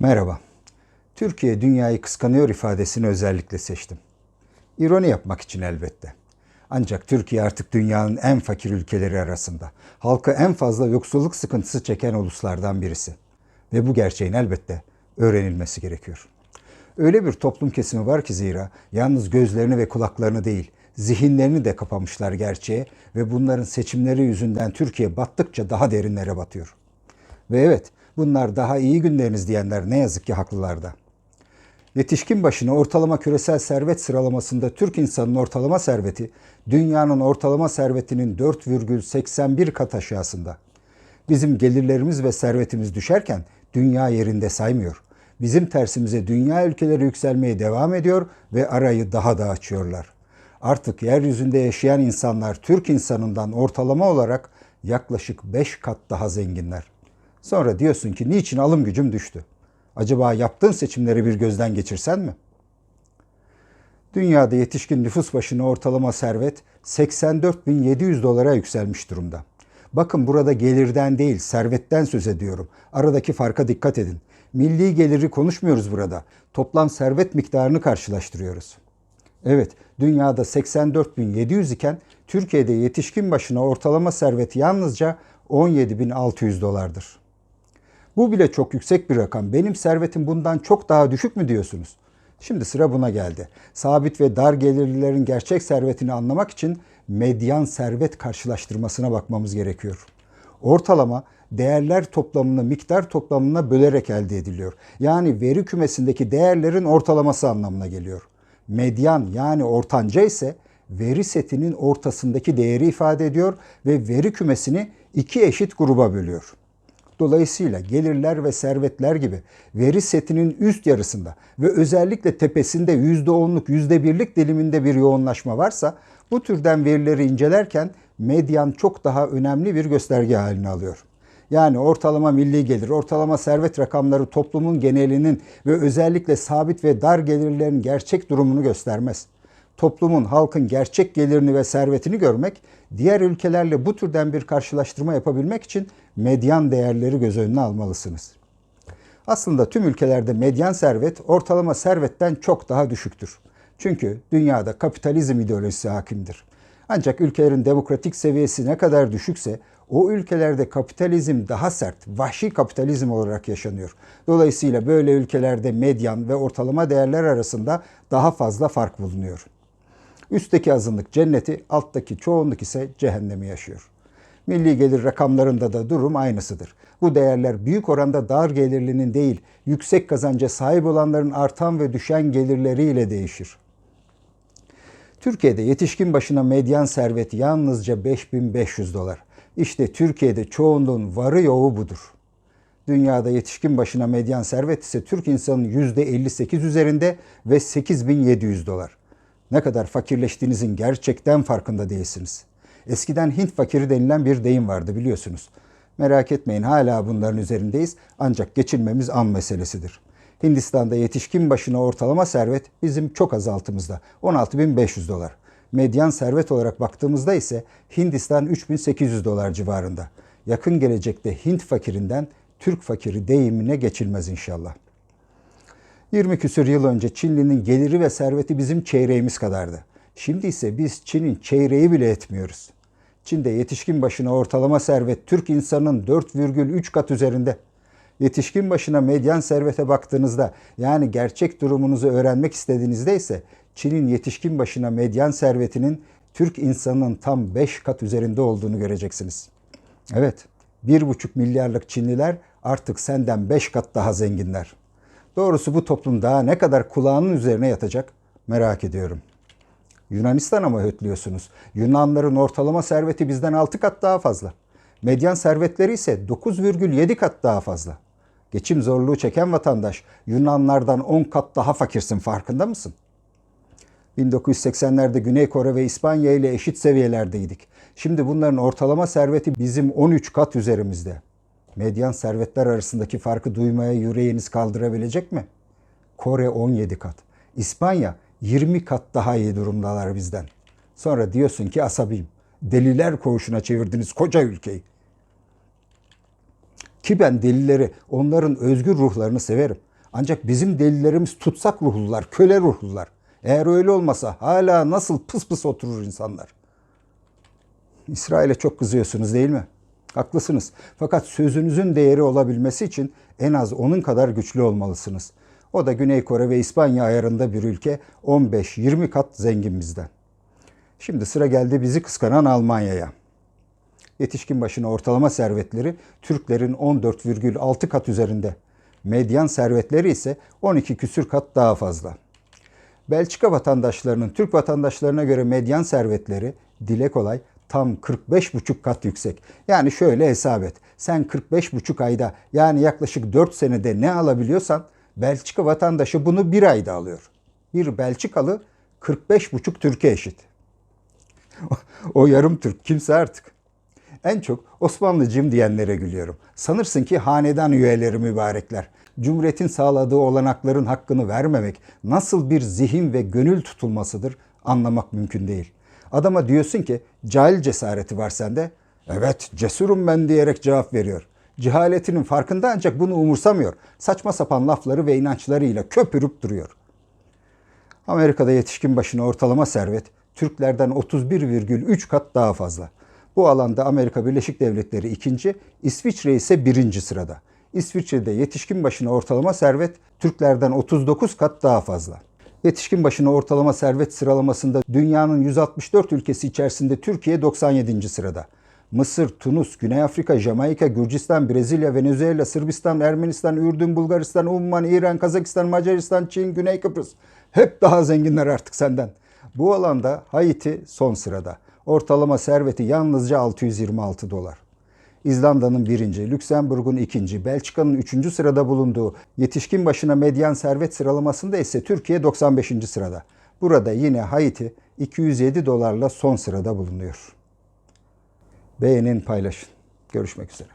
Merhaba. Türkiye dünyayı kıskanıyor ifadesini özellikle seçtim. İroni yapmak için elbette. Ancak Türkiye artık dünyanın en fakir ülkeleri arasında. Halkı en fazla yoksulluk sıkıntısı çeken uluslardan birisi. Ve bu gerçeğin elbette öğrenilmesi gerekiyor. Öyle bir toplum kesimi var ki zira yalnız gözlerini ve kulaklarını değil, zihinlerini de kapamışlar gerçeğe ve bunların seçimleri yüzünden Türkiye battıkça daha derinlere batıyor. Ve evet, bunlar daha iyi günleriniz diyenler ne yazık ki haklılarda. Yetişkin başına ortalama küresel servet sıralamasında Türk insanının ortalama serveti dünyanın ortalama servetinin 4,81 kat aşağısında. Bizim gelirlerimiz ve servetimiz düşerken dünya yerinde saymıyor. Bizim tersimize dünya ülkeleri yükselmeye devam ediyor ve arayı daha da açıyorlar. Artık yeryüzünde yaşayan insanlar Türk insanından ortalama olarak yaklaşık 5 kat daha zenginler. Sonra diyorsun ki niçin alım gücüm düştü? Acaba yaptığın seçimleri bir gözden geçirsen mi? Dünyada yetişkin nüfus başına ortalama servet 84.700 dolara yükselmiş durumda. Bakın burada gelirden değil, servetten söz ediyorum. Aradaki farka dikkat edin. Milli geliri konuşmuyoruz burada. Toplam servet miktarını karşılaştırıyoruz. Evet, dünyada 84.700 iken Türkiye'de yetişkin başına ortalama servet yalnızca 17.600 dolardır. Bu bile çok yüksek bir rakam. Benim servetim bundan çok daha düşük mü diyorsunuz? Şimdi sıra buna geldi. Sabit ve dar gelirlilerin gerçek servetini anlamak için medyan servet karşılaştırmasına bakmamız gerekiyor. Ortalama değerler toplamını miktar toplamına bölerek elde ediliyor. Yani veri kümesindeki değerlerin ortalaması anlamına geliyor. Medyan yani ortanca ise veri setinin ortasındaki değeri ifade ediyor ve veri kümesini iki eşit gruba bölüyor. Dolayısıyla gelirler ve servetler gibi veri setinin üst yarısında ve özellikle tepesinde %10'luk %1'lik diliminde bir yoğunlaşma varsa bu türden verileri incelerken medyan çok daha önemli bir gösterge haline alıyor. Yani ortalama milli gelir, ortalama servet rakamları toplumun genelinin ve özellikle sabit ve dar gelirlerin gerçek durumunu göstermez. Toplumun, halkın gerçek gelirini ve servetini görmek, diğer ülkelerle bu türden bir karşılaştırma yapabilmek için medyan değerleri göz önüne almalısınız. Aslında tüm ülkelerde medyan servet ortalama servetten çok daha düşüktür. Çünkü dünyada kapitalizm ideolojisi hakimdir. Ancak ülkelerin demokratik seviyesi ne kadar düşükse o ülkelerde kapitalizm daha sert, vahşi kapitalizm olarak yaşanıyor. Dolayısıyla böyle ülkelerde medyan ve ortalama değerler arasında daha fazla fark bulunuyor. Üstteki azınlık cenneti, alttaki çoğunluk ise cehennemi yaşıyor. Milli gelir rakamlarında da durum aynısıdır. Bu değerler büyük oranda dar gelirlinin değil, yüksek kazanca sahip olanların artan ve düşen gelirleriyle değişir. Türkiye'de yetişkin başına medyan servet yalnızca 5500 dolar. İşte Türkiye'de çoğunluğun varı yoğu budur. Dünyada yetişkin başına medyan servet ise Türk insanının %58 üzerinde ve 8700 dolar. Ne kadar fakirleştiğinizin gerçekten farkında değilsiniz. Eskiden Hint fakiri denilen bir deyim vardı biliyorsunuz. Merak etmeyin hala bunların üzerindeyiz ancak geçinmemiz an meselesidir. Hindistan'da yetişkin başına ortalama servet bizim çok az altımızda 16.500 dolar. Medyan servet olarak baktığımızda ise Hindistan 3800 dolar civarında. Yakın gelecekte Hint fakirinden Türk fakiri deyimine geçilmez inşallah. 20 küsur yıl önce Çinli'nin geliri ve serveti bizim çeyreğimiz kadardı. Şimdi ise biz Çin'in çeyreği bile etmiyoruz. Çin'de yetişkin başına ortalama servet Türk insanının 4,3 kat üzerinde. Yetişkin başına medyan servete baktığınızda yani gerçek durumunuzu öğrenmek istediğinizde ise Çin'in yetişkin başına medyan servetinin Türk insanının tam 5 kat üzerinde olduğunu göreceksiniz. Evet, 1,5 milyarlık Çinliler artık senden 5 kat daha zenginler. Doğrusu bu toplum daha ne kadar kulağının üzerine yatacak merak ediyorum. Yunanistan'a mı hötlüyorsunuz? Yunanların ortalama serveti bizden 6 kat daha fazla. Medyan servetleri ise 9,7 kat daha fazla. Geçim zorluğu çeken vatandaş Yunanlardan 10 kat daha fakirsin farkında mısın? 1980'lerde Güney Kore ve İspanya ile eşit seviyelerdeydik. Şimdi bunların ortalama serveti bizim 13 kat üzerimizde. Medyan servetler arasındaki farkı duymaya yüreğiniz kaldırabilecek mi? Kore 17 kat. İspanya 20 kat daha iyi durumdalar bizden. Sonra diyorsun ki asabiyim. Deliler koğuşuna çevirdiniz koca ülkeyi. Ki ben delileri, onların özgür ruhlarını severim. Ancak bizim delilerimiz tutsak ruhlular, köle ruhlular. Eğer öyle olmasa hala nasıl pıs pıs oturur insanlar? İsrail'e çok kızıyorsunuz değil mi? Haklısınız. Fakat sözünüzün değeri olabilmesi için en az onun kadar güçlü olmalısınız. O da Güney Kore ve İspanya ayarında bir ülke 15-20 kat zengin bizden. Şimdi sıra geldi bizi kıskanan Almanya'ya. Yetişkin başına ortalama servetleri Türklerin 14,6 kat üzerinde. Medyan servetleri ise 12 küsür kat daha fazla. Belçika vatandaşlarının Türk vatandaşlarına göre medyan servetleri dile kolay tam 45,5 kat yüksek. Yani şöyle hesap et. Sen 45,5 ayda yani yaklaşık 4 senede ne alabiliyorsan Belçika vatandaşı bunu bir ayda alıyor. Bir Belçikalı 45,5 Türkiye eşit. o yarım Türk kimse artık. En çok Osmanlıcım diyenlere gülüyorum. Sanırsın ki hanedan üyeleri mübarekler. Cumhuriyetin sağladığı olanakların hakkını vermemek nasıl bir zihin ve gönül tutulmasıdır anlamak mümkün değil. Adama diyorsun ki cahil cesareti var sende. Evet cesurum ben diyerek cevap veriyor. Cehaletinin farkında ancak bunu umursamıyor. Saçma sapan lafları ve inançlarıyla köpürüp duruyor. Amerika'da yetişkin başına ortalama servet Türklerden 31,3 kat daha fazla. Bu alanda Amerika Birleşik Devletleri ikinci, İsviçre ise birinci sırada. İsviçre'de yetişkin başına ortalama servet Türklerden 39 kat daha fazla. Yetişkin başına ortalama servet sıralamasında dünyanın 164 ülkesi içerisinde Türkiye 97. sırada. Mısır, Tunus, Güney Afrika, Jamaika, Gürcistan, Brezilya, Venezuela, Sırbistan, Ermenistan, Ürdün, Bulgaristan, Umman, İran, Kazakistan, Macaristan, Çin, Güney Kıbrıs. Hep daha zenginler artık senden. Bu alanda Haiti son sırada. Ortalama serveti yalnızca 626 dolar. İzlanda'nın birinci, Lüksemburg'un ikinci, Belçika'nın üçüncü sırada bulunduğu yetişkin başına medyan servet sıralamasında ise Türkiye 95. sırada. Burada yine Haiti 207 dolarla son sırada bulunuyor. Beğenin, paylaşın. Görüşmek üzere.